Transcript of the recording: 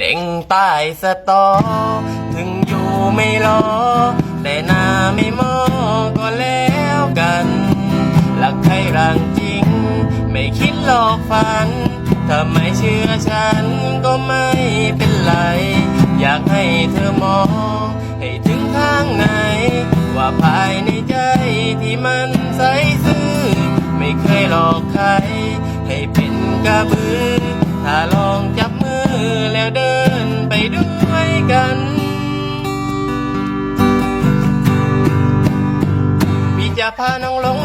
เด้งใต้สตอ ถึงอยู่ไม่รอ แต่หน้าไม่มอก็แล้วกันหลักใครรังจริง ไม่คิดหลอกฝัน ถ้าไม่เชื่อฉันก็ไม่เป็นไร อยากให้เธอมอง ให้ถึงข้างใน ว่าภายในใจที่มันใสซื่อ ไม่เคยหลอกใคร ให้เป็นกระบือ ด้วยกัน พี่จะพาน้องลง